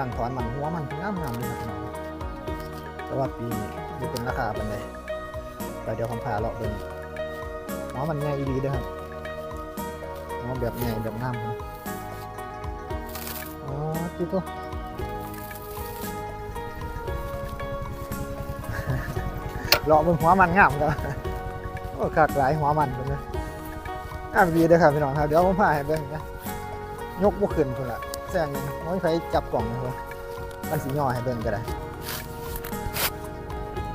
ลังถอนมันหัวมันงามงามเลยครับพี่น้องแต่ว่าปีนี้ดูเป็นราคาเป็นไดไปเดี๋ยวผมพาเลาะเบิ่งหัวมันใหญ่ดีเด้อครับหัวแบบใหญ่แบบงามครับอ๋อจิ๊ตัวเลาะบิ่งหัวมันงามก็โอ้คักหลายหัวมันเป็นเลยงามดีเด้อครับพี่น้องครับเดี๋ยวผมพาให้เบิ่งนะยกบ่ขึ้นพุ่นละ แซงนี่โอ้ยไผจับกล่องเลยพุ่นมันสิย่อให้เบิ่งก็ได้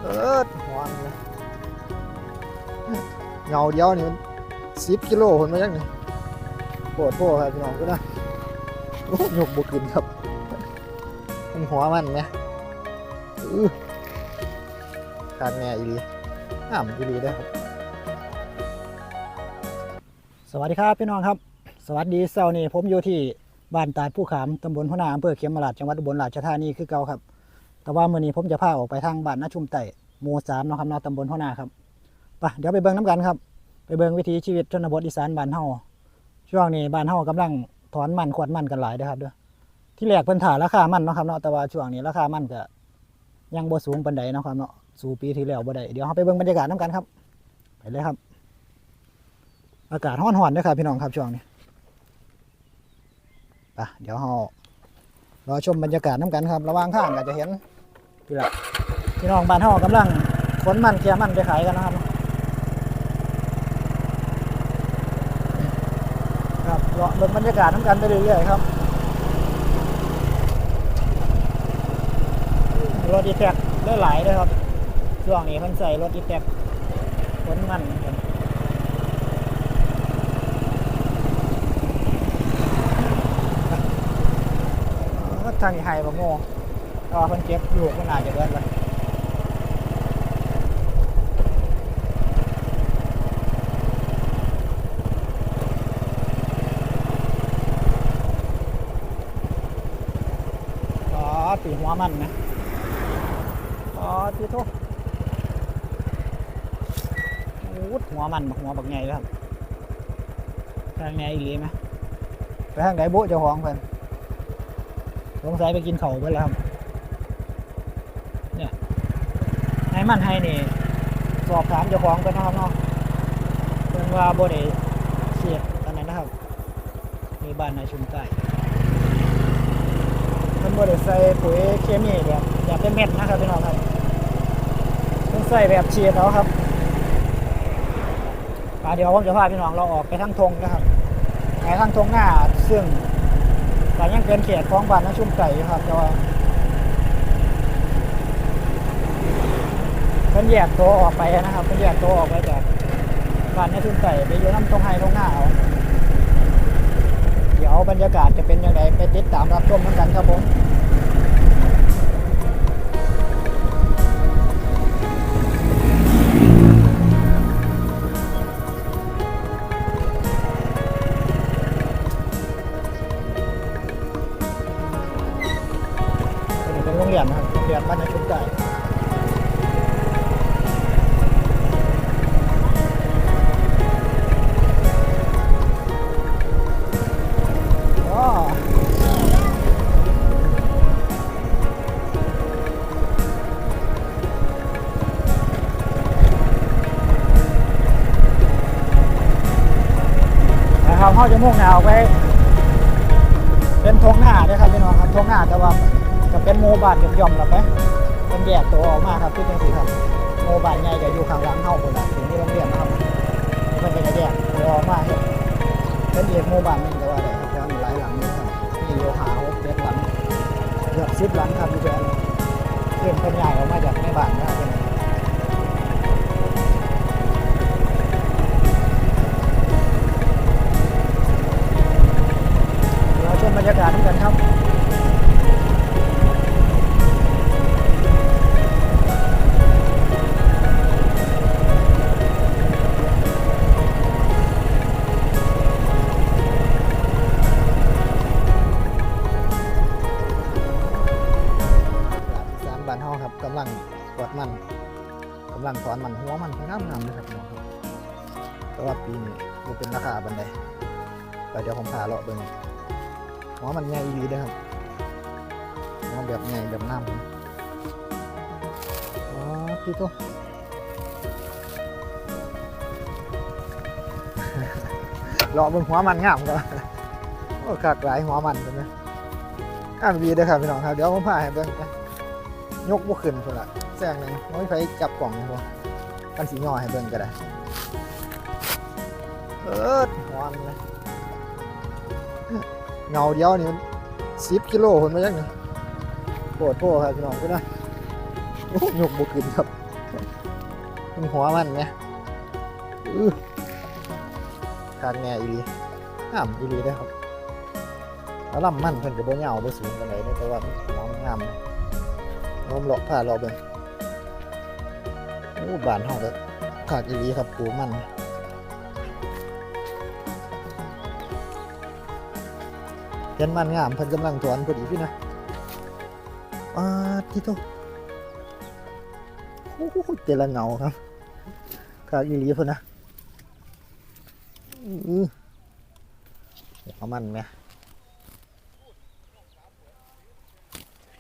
เออหัวมันเลยเงาเดียวนี่มัน10กิโลพุ่นมาจังนี่ปวดโพครับพี่น้องก็นะโอ้ยกบ่ขึ้นครับมันหัวมันแหมอื้อคักแน่อีลีงามอีลีเด้ครับสวัสดีครับพี่น้องครับ สวัสดีเสานี้ผมอยู่ที่ บ้านตาดผู้ขามตำบลพนาอำเภอเขียมราชจังหวัดอุบลราชธานีคือเก่าครับ แต่ว่ามื้อนี้ผมจะพาออกไปทางบ้านนาชุมไต่หมู่สามนะครับนาตำบลพนาครับไปเดี๋ยวไปเบิ่งน้ำกันครับ ไปเบิ่งวิถีชีวิตชนบทอีสานบ้านเฮาช่วงนี้บ้านเฮากำลังถอนมันขวดมันกันหลายเด้อครับเด้อที่แรกเพิ่นถ่าราคามันนะครับเนาะแต่ว่าช่วงนี้ราคามันก็ยังบ่สูงปานใดนะครับเนาะสู่ปีที่แล้วบ่ได้เดี๋ยวเราไปเบิ่งบรรยากาศน้ำกันครับ ไปเลยครับ อากาศร้อนๆด้วยครับพี่น้องครับช่วงนี้ ไปเดี๋ยวเรารอชมบรรยากาศน้ำกันครับ ระหว่างข้างก็จจะเห็นพี่ละพี่น้องบ้านเฮากำลังขนมันเคียมันไปขายกันนะครับครับรอเบิ่งบรรยากาศน้ำกันไปเรื่อยๆครับรถอีแท็กหลายๆเลยครับช่วงนี้เพิ่นใส่รถอีแท็กขนมันกัน ทางนี้ไฮบะโม่ก็เพิ่นเก็บลูกมันอาจจะเบิดละอ๋อตีหัวมันนะอ๋อตีโทษอู้หัวมันหัวบักใหญ่เลยครับทางไหนอีหลีไหมไปทางไหนบุเจ้าของเพิ่น สงสัยไปกินเขาไปแล้วครับ เนี่ยให้มันให้นี่ สอบถามเจ้าของไปนะครับเนาะเพิ่นว่าบ่ได้เสียดอันนั้นนะครับมีบ้านในชุมใต้เพิ่นบ่ได้ใส่ปุ๋ยเคมีแบบแบบเป็นเม็ดนะครับพี่น้องครับเพิ่นใส่แบบเฉียดเอาครับเดี๋ยวผมจะพาพี่น้องเราออกไปทางทงนะครับไปทางทงหน้าซึ่ง แต่ยังเกินเขตของบ้านนาชุ่มไก่ครับแต่ว่าเพิ่นแยกตัวออกไปนะครับเพิ่นแยกตัวออกไปจากบ้านนาชุ่มไก่ไปอยู่น้ำตรงไฮตรงหน้าเอาเดี๋ยวบรรยากาศจะเป็นยังไงไปติดตามรับชมกันครับผมาจะมุ่งหน้าออกไปเป็นทงหน้าด้วยครับพี่น้องครับทงหน้าแต่ว่าจะเป็นโมบานย่อมๆหรอไปเป็นแยกตัวออกมาครับที่เป็นสีครับโมบานใหญ่จะอยู่ข้างหลังเฮาคนละถึงที่โรงเรียนนะครับมันก็จะแยกตัวออกมาเห็นเป็นเอกโมบานหนึงแต่ว่าอะไรครับเพราะมีหลายหลังนะครับมีโยหาหกเจ็ดหลังเกือบสิบหลังครับพี่แจนเพื่อนเป็นใหญ่ออกมาจากในบ้านนะครับ บรรยากาศด้วยกันครับสามบานเฮาครับกำลังกวาดมันกำลังถอนมันหัวมันงามงามๆเลยครับพี่น้องครับแต่ว่าปีนี้บ่เป็นราคาบันไดไปเดี๋ยวผมพาเลาะเบิ่ง หัวมันใหญ่อีหลีเด้อครับแบบไงแบบน้ำอ๋อพี่ตัวเลาะบนหัวมันงามก็โอ้ขากหลายหัวมันเป็นไหมงามดีเด้อครับพี่น้องครับเดี๋ยวผมพาให้เบิ่งนะยกบ่ขึ้นพุ่นละแซงหนึงบ่มีไฟจับกล่องเลยบ่กันสิย่อให้เบิ่งก็ได้เออหัวมันเลย เงาเดียวนี่มัน10กิโลพุ่นมาจังนี่โคตรโตครับพี่น้องพุ่นะโอ้ยกบ่ขึ้นครับมันหัวมันแหมอื้อคางแง่อีหลีงามอีหลีได้ครับแล้วลำมันเพิ่นก็บ่ยาวบ่สูงปานใดเด้อแต่ว่าน้องงามน้อมเลาะผ่าเลาะเบิ่งโอ้บ้านเฮาก็ขากอีหลีครับปูมัน เห็นมันงามเพิ่นกำลังถอนพอดีพี่นะอ่าที่โตโอ้โหเจละเงาครับขาอีหลีเพิ่นนะอือเอามันไหม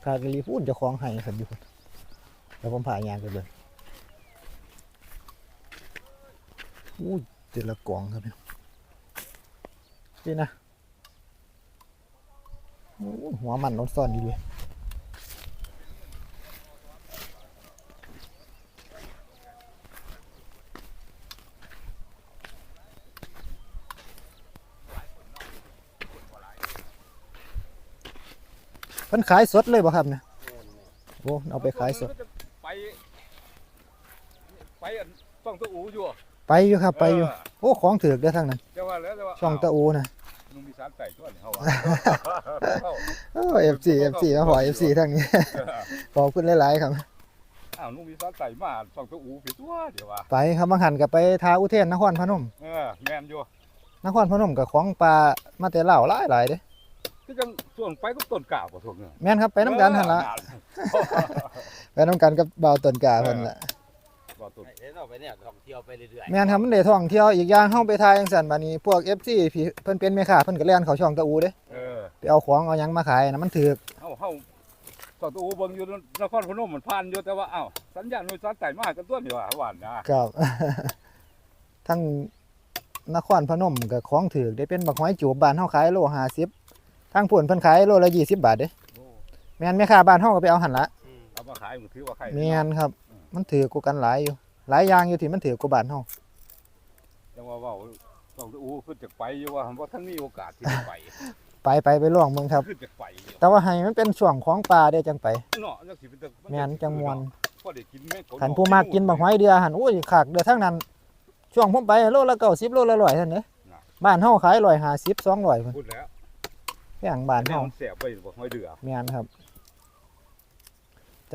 คากะลีพูดจะคล้องให้ครับอยู่พุ่นแล้วผมผ่ายางไปเลยอู้เจดละกล่องครับเนี่นะ หัวมันนอนซ่อนดีเลยเพิ่นขายสดเลยบ่ครับเนี่ยโอ้เอาไปขายสด ไป ไปอันต้องตะอูอยู่ ไปอยู่ครับ ไปอยู่ โอ้ ของถือกได้อทั้งนั้นจะว่าแล้วจะว่าช่องตะอูนะ นุ่มมีสารใส่ตัวนี่เขาว่าโอ้เอฟซีเอฟซีมาขอเอฟซีทั้งนี้ ขอบคุณหลายๆครับอ้าวนุ่มมีสารใส่มาช่องตะอูไปตัวเดี๋ยวว่าไปครับบางหันกับไปทาอุเทนนครพนมเออแม่นอยู่นครพนมกับของปลามาแต่เหล่าหลายหลายๆเด้คือจังส่วนไปก็ต้นกล้าบ่ทวงเนี่ยแม่นครับไปน้ำกันหันละไปน้ำกันกับบ่าวต้นกาเพิ่นละ บ่ต้นเห็นออกไปเนี่ยท่องเที่ยวไปเรื่อยแม่นครับมันได้ท่องเที่ยวอีกอย่างเฮาไปทายจังซั่นบัดนี้พวก FC พี่เพิ่นเป็นแม่ค้าเพิ่นก็แล่นเข้าช่องตะอูเด้เออไปเอาของเอาหยังมาขายนะมันถูกเฮาเฮาช่องตะอูเบิ่งอยู่นครพนมมันผ่านอยู่แต่ว่าอ้าวสัญญาณนุ่มสารใส่มากันตัวนี่ว่าหวานนะครับ ทั้งนครพนมก็ของถูกได้เป็นบักหอยจูบบ้านเฮาขายโล50ทางพุ่นเพิ่นขายโลละ20บาทเด้โอ้แม่นแม่ค้าบ้านเฮาก็ไปเอาหั่นละๆอืมเอามาขายมันถือว่าใครแม่นครับ มันถือกว่ากันหลายอยู่ หลายอย่างอยู่ที่มันถือกว่าบ้านเฮาจังว่าเว้าช่องตะอูขึ้นจากไปอยู่ว่าบ่ทันมีโอกาสที่จะไป ไปไปไปลองเมืองครับ ขึ้นจากไปอยู่แต่ว่าให้มันเป็นช่วงของปลาได้จังไป เนาะจังสิเป็นตะแม่นจังมวนพอได้กินแม่งขันผู้มากกินบักหอยเดือหันโอ้ยขากเดือทั้งนั้น ช่วงผมไปโลละ90โลละ100เท่านั้นเด้บ้านเฮาขาย150 200พุ่นพูดแล้วแพงบ้านแม่เฮามันแสบไปบ่ห้อยเดือ แม่นครับ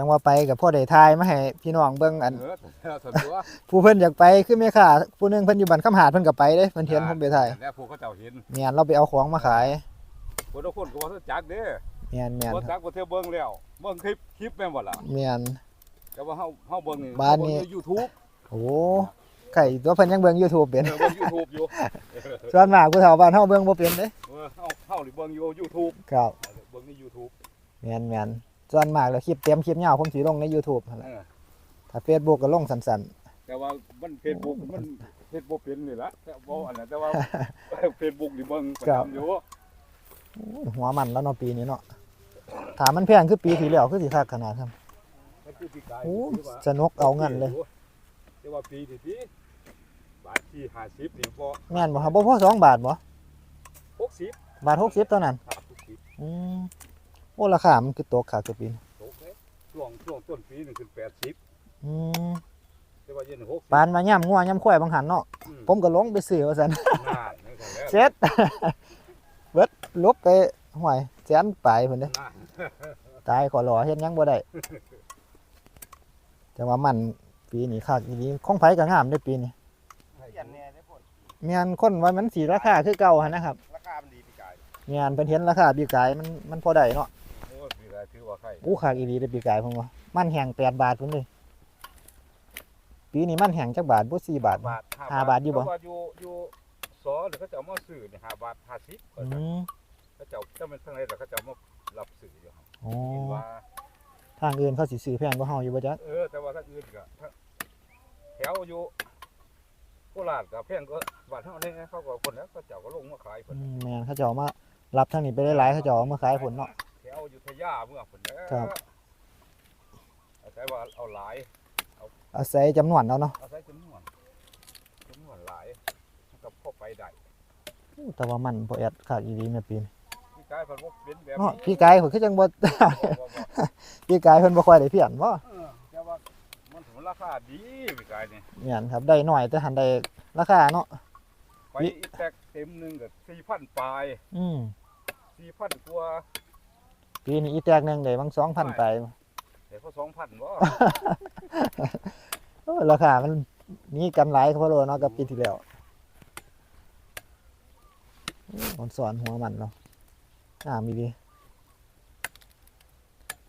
จังว่าไปกับพ่อได้ทายมาให้พี่น้องเบิ่งอันเออส่วนตัวผู้เพิ่นอยากไปคือแม่ค้าผู้หนึงเพิ่นอยู่บ้านคำหาดเพิ่นก็ไปเด้เพิ่นเห็นผมไปถ่ายแล้วพวกเขาเจ้าเห็นแม่นเราไปเอาของมาขายคนทุกคนก็ว่าจักเด้อแม่นแม่นบ่คจัรับกบ่เที่ยวเบิ่งแล้วเบิ่งคลิปคลิปแม่นบ่ล่ะแม่นแต่ว่าเฮาเฮาเบิ่งนี่บ้านนี้เบิ่งใ YouTube โอ้ไก่ตัวเพิ่นยังเบิ่ง YouTube เป็นเออเบิ่ง YouTube อยู่ส่วนมากผู้เฒ่าบ้านเฮาเบิ่งบ่เป็นเด้เออเฮาเฮานี่เบิ่งอยู่ YouTube ครับเบิ่งใน YouTube แม่นแม่น ส่วนมากแล้วคลิปเต็มคลิปยาวผมสิลงใน YouTube นั่นแหละเออถ้า Facebook ก็ลงสั้นแต่ว่ามัน Facebook มันเฮ็ดบ่เป็นนี่ล่ะแต่บ่อันนั้นแต่ว่า Facebook นี่เบิ่งประจำอยู่ๆโอ้ยหัวมันแล้วเนาะปีนี้เนาะถามมันแพงคือปีที่แล้วคือสิคักขนาดครับมันคือปีกายโอ้ถืว่าสนุกเอาเงินเลยแต่ว่าปีนี้ที่บาทที่50นี่บ่แม่นบ่ครับบ่พอ2บาทบ่60 บาท60เท่านั้นครับ60อืมโอ้ราคา มันคือตกคักคือปีนี้ตกเลยช่วงช่วงต้นปีนึงขึ้นแปดสิบอืมแต่ว่าเย็นหกปานมาย่ำงัวย่ำควายบางหันเนาะผมก็ลงไปซื้อว่าซั่นนานนั่นก็แล้วเจ็ด เบิดลบไปห่วยแสนปลายพุ่นเด้ นานตายขอรอเฮ็ดหยังบ่ได้ แต่ว่ามันปีนี้คักอีหลีของไผก็งามเด้อปีนี้เปลี่ยนแน่ได้ผลแม่นคนว่ามันสิราคาคือเก่าหั่นนะครับราคามันดีปีกายแม่นเพิ่นเห็นราคาปีกายมันมันพอได้เนาะ โอ้ยปีกายถือว่าใครอู้คักอีหลีเด้อปีกายผมว่ามันแห้ง8บาทพุ่นเลยปีนี้มันแห้งจักบาทบ่4บาท บาทห้าบาทอยู่บ่ เพระว่าอยู่อยู่สอหรือเขาจะเอามาซื้อเนี่ยห้าบาทห้าสิบอืมเขาจะเอาเจ้าเป็นทางไหนแต่เขาจะเอามารับซื้ออยู่ครับอ๋อเห็นว่า ทางอื่นเขาสิซื้อแพงกว่าเฮาอยู่บ่จ๊ะเออ แต่ว่าถ้าอื่นก็ถ้าแถวอยู่โคราชกับเพียงก็บ้านเฮาเนี่ยเขาก็คนแล้วก็เจ้าก็ลงมาขายอืเพิ่นมแม่นเขาเจะเอามารับทางนี้ไปหลายๆเขาเจะเอามาขายผลเนาะ แถวอยุธยาเมื่อเพิ่นแล้วครับ อาศัยว่าเอาหลายอาศัยจำนวนเอาเนาะอาศัยจำนวนจำนวนหลายมันก็พอไปได้อู้แต่ว่ามันบ่แอดขาดอีหลีแม่ปีนพี่กายเพิ่นบ่เป็นแบบเนาะนี้พี่กายเพิ่นคือจังบ่ บ่บ่บ่ พี่กายเพิ่นบ่ค่อยได้เพี้ยนบ่เออแต่ว่ามันถึงราคาดีพี่กายนี่แม่นครับได้น้อยแต่หันได้ราคาเนาะ ไปอีแตกเต็มหนึงก็4,000ปลายอืม4,000กว่า ปีนี้อีแตกหนึงได้บาง2,000ไปเดี๋ยวพอ2,000บ่เออราคามันหนีกันหลายเพราะโลเนาะกับปีที่แล้วมันสอนหัวมันเนาะอ่ามีดี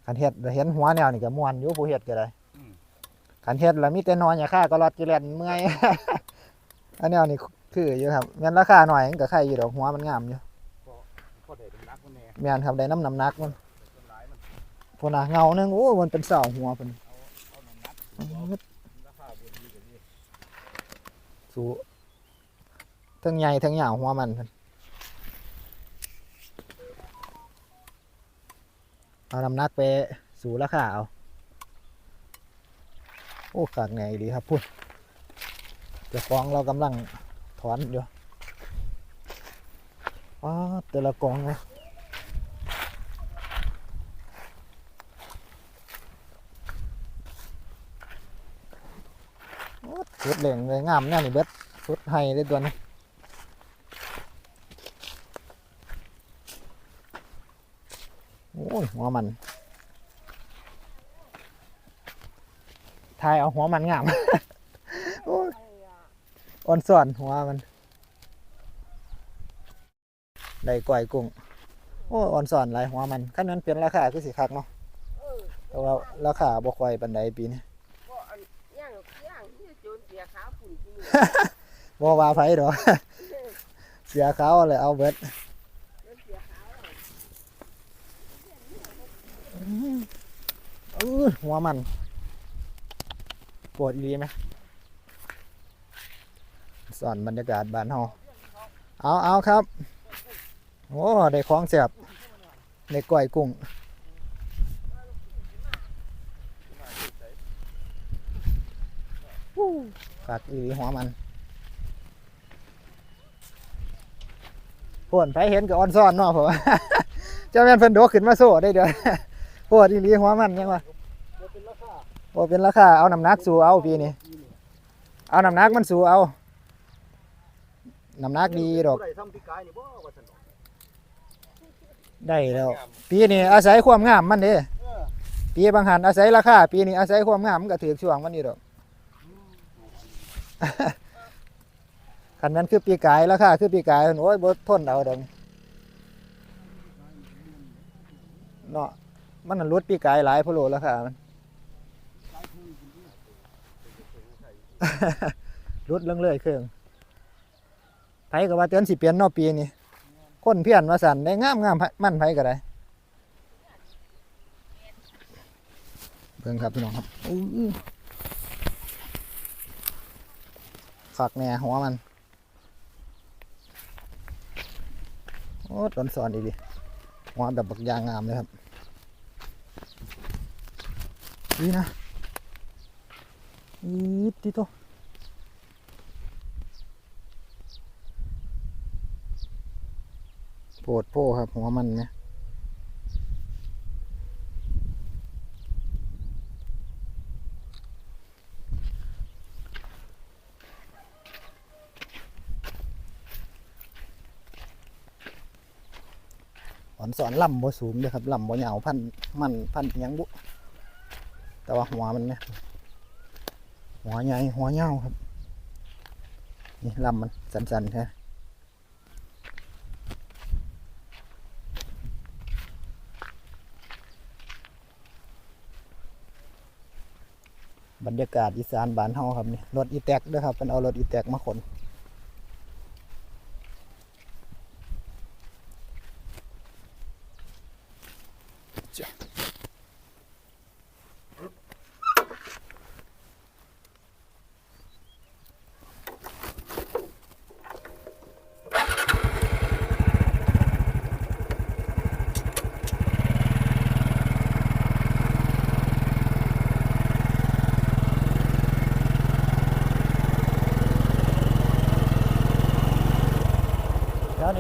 คันเฮ็ดแล้วเห็นหัวแนวนี่ก็ม่วนอยู่ผู้เฮ็ดก็ได้อืมคันเฮ็ดแล้วมีแต่นอนอย่าค่าก็รอดจิแลนเมื่อยอันแนวนี่คืออยู่ครับแม่นราคาหน่อยมันก็ใครอยู่ดอกหัวมันงามอยู่พอได้เป็นนักมันแน่แม่นครับได้น้ำน้ำหนักมันต้นหลายมัน พนนะเงาหนึงโอ้มันเป็นเสาหัวเพิ่นเอาน้ำหนักเอาราคนสูทั้งใหญ่ทั้งยาวหัวมันเพิ่นเอาน้ำหนักไปสู่ราคาเอาโอ้ขากแหนดีครับพุ่นจ้าของเรากำลังถอนอยู่ว้าแต่ละกองนะ ชุดเหล่งเลยงามแน่นี่เบิดสุดไฮได้ตัวนี้โอ้ยหัวมันทายเอาหัวมันงามอ่อนส่วนหัวมัน ได้ก่อยกุ้ง โอ้อ่อนส่วนหลายหัวมันขั้นนั้นเป็นราคาคือสิคักเนาะแต่ว่าราคาบ่ค่อยปานใดปีนี้ย่างย่างที่โจนเสียขาฝุ่นที่นี่ บ่ว่าไผดอกเสียเขาเลยเอาเบิดหัวมันปวดอีไหมสอนบรรยากาศบ้านเฮาเอาเอาครับ โอ้ ได้ของเสียบได้ก้อยกุ้งวู้ ขาดอีหลีหัวมันพ่นไปเห็นกับออนซ่อนเนาะผมเจ้าแม่นเพิ่นโดขึ้นมาโซ่ได้เด้อปวดอีหลีหัวมันยังวะโอ้เป็นราคาเอาน้ำหนักสู่เอาปีนี้เอาน้ำหนักมันสู่เอาน้ำหนักดีดอกได้ดอก ได้แล้ว ปีนี้อาศัยความงามมันเด้ปีบางหันอาศัยราคาปีนี้อาศัยความงามมันก็ถือช่วงมันนี่ดอก คันนั้นคือปีกายราคาคือปีกายโอ้ยบ่ทนเอาดอกเนาะมันนะลดปีกายหลายพโลราคามันรุดเรื่องเลยเครื่องไผก็ว่าเตือนสิเปลี่ยนนอปีนี้คนเพี้ยนว่าสันได้งามงามมั่นไผก็ได้เบิ่งครับพี่น้องครับ คักแหน่หัวมัน โอ้ต้นสอนอีกดิหัวแบบบักยางงามเลยครับ นี่นะอีดที่โตโปวดโพครับหัวมันไหม อ่อนสอนลำบ่สูงเลยครับลำบ่ยาวพันมันพันยังบุแต่ว่าหัวมันไหมหัวใหญ่หัวยาวครับ นี่ลำมันสันๆแค่บรรยากาศอีสานบ้านเฮาครับนี่รถอีแตกด้วยครับเป็นเอารถอีแตกมาขน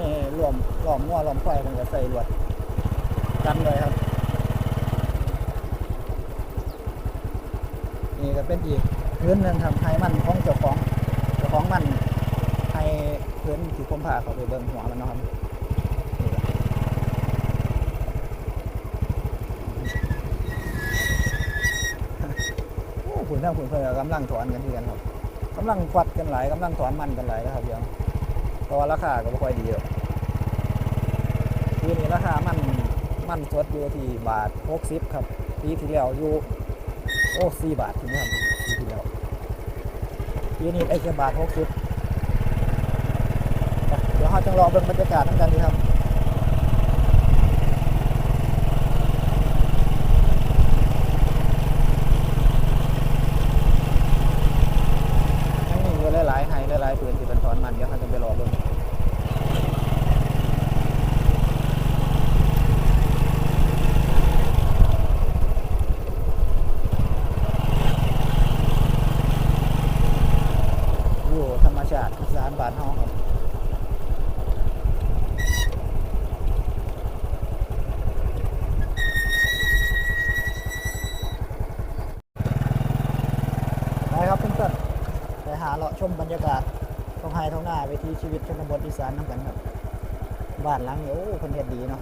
วนี้รวมหลอมงัวหลอมควายมันก็ใส่ลวดกันเลยครับ นี่ก็เป็นอีกพื้นหนึ่งครับให้มันของเจ้าของเจ้าของมันให้พื้นที่ผมพาเขาไปเบิ่งหัวมันนะครับโอ้คุณท่านคุณเพื่อนกำลังถอนกันที่กันครับกำลังควัดกันหลายกำลังถอนมันกันหลายนะครับเดี๋ยว ราะว่าราคาก็ไม่ค่อยดีหรอกปีนี้ราคามันมันสดอยู่ที่บาท60ครับ ปีที่แล้วอยู่โอ้สี่บาทที่นะครับปีที่แล้วปีนี้ไอ้แค่บาทหกสิบเดี๋ยวเราจะรอเบิ่งบรรยากาศทั้งกันดีครับยังมีอยู่หลายๆไฮหลายๆผืนที่เป็นถอนมันเดี๋ยวเราจะไปรอเบิ่งอยู่ธรรมชาติอีสานบ้านเฮาครับไปครับเพื่อนๆไปหาเลาะชมบรรยากาศท้องไร่ท้องนาวิถีชีวิตชนบทอี สานน้ำกันครับบ้านหลังนี้โอ้คนเฮ็ดดีเนาะ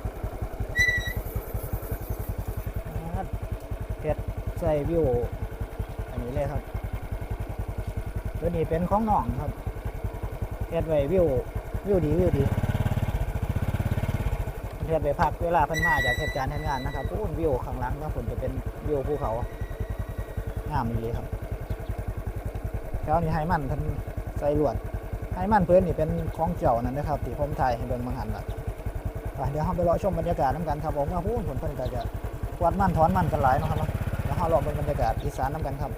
เฮ็ดใส่วิวอันนี้เลยครับตัวนี้เป็นของน้องครับเฮ็ดไว้วิววิวดีวิวดีเฮ็ดไว้พักเวลาพิ่นมาจากเหตุการณ์ทำงานนะครับพูนวิวข้างหลังนะผมจะเป็นวิวภูเขางามดีครับแถวนี้ไฮมันเพิ่นใส่ลวด ไฮมันเพื่อนนี่เป็นของเจ้านั่นนะครับที่ผมถ่ายให้เบิ่งมังหันล่ะเดี๋ยวเราไปรอชมบรรยากาศน้ำกันครับผมว่าพูนผลเพิ่นก็จะกวาดมันถอนมันกันหลายนะครับเนาะเดี๋ยวเราลองเบิ่งบรรยากาศอีสานน้ำกันครับ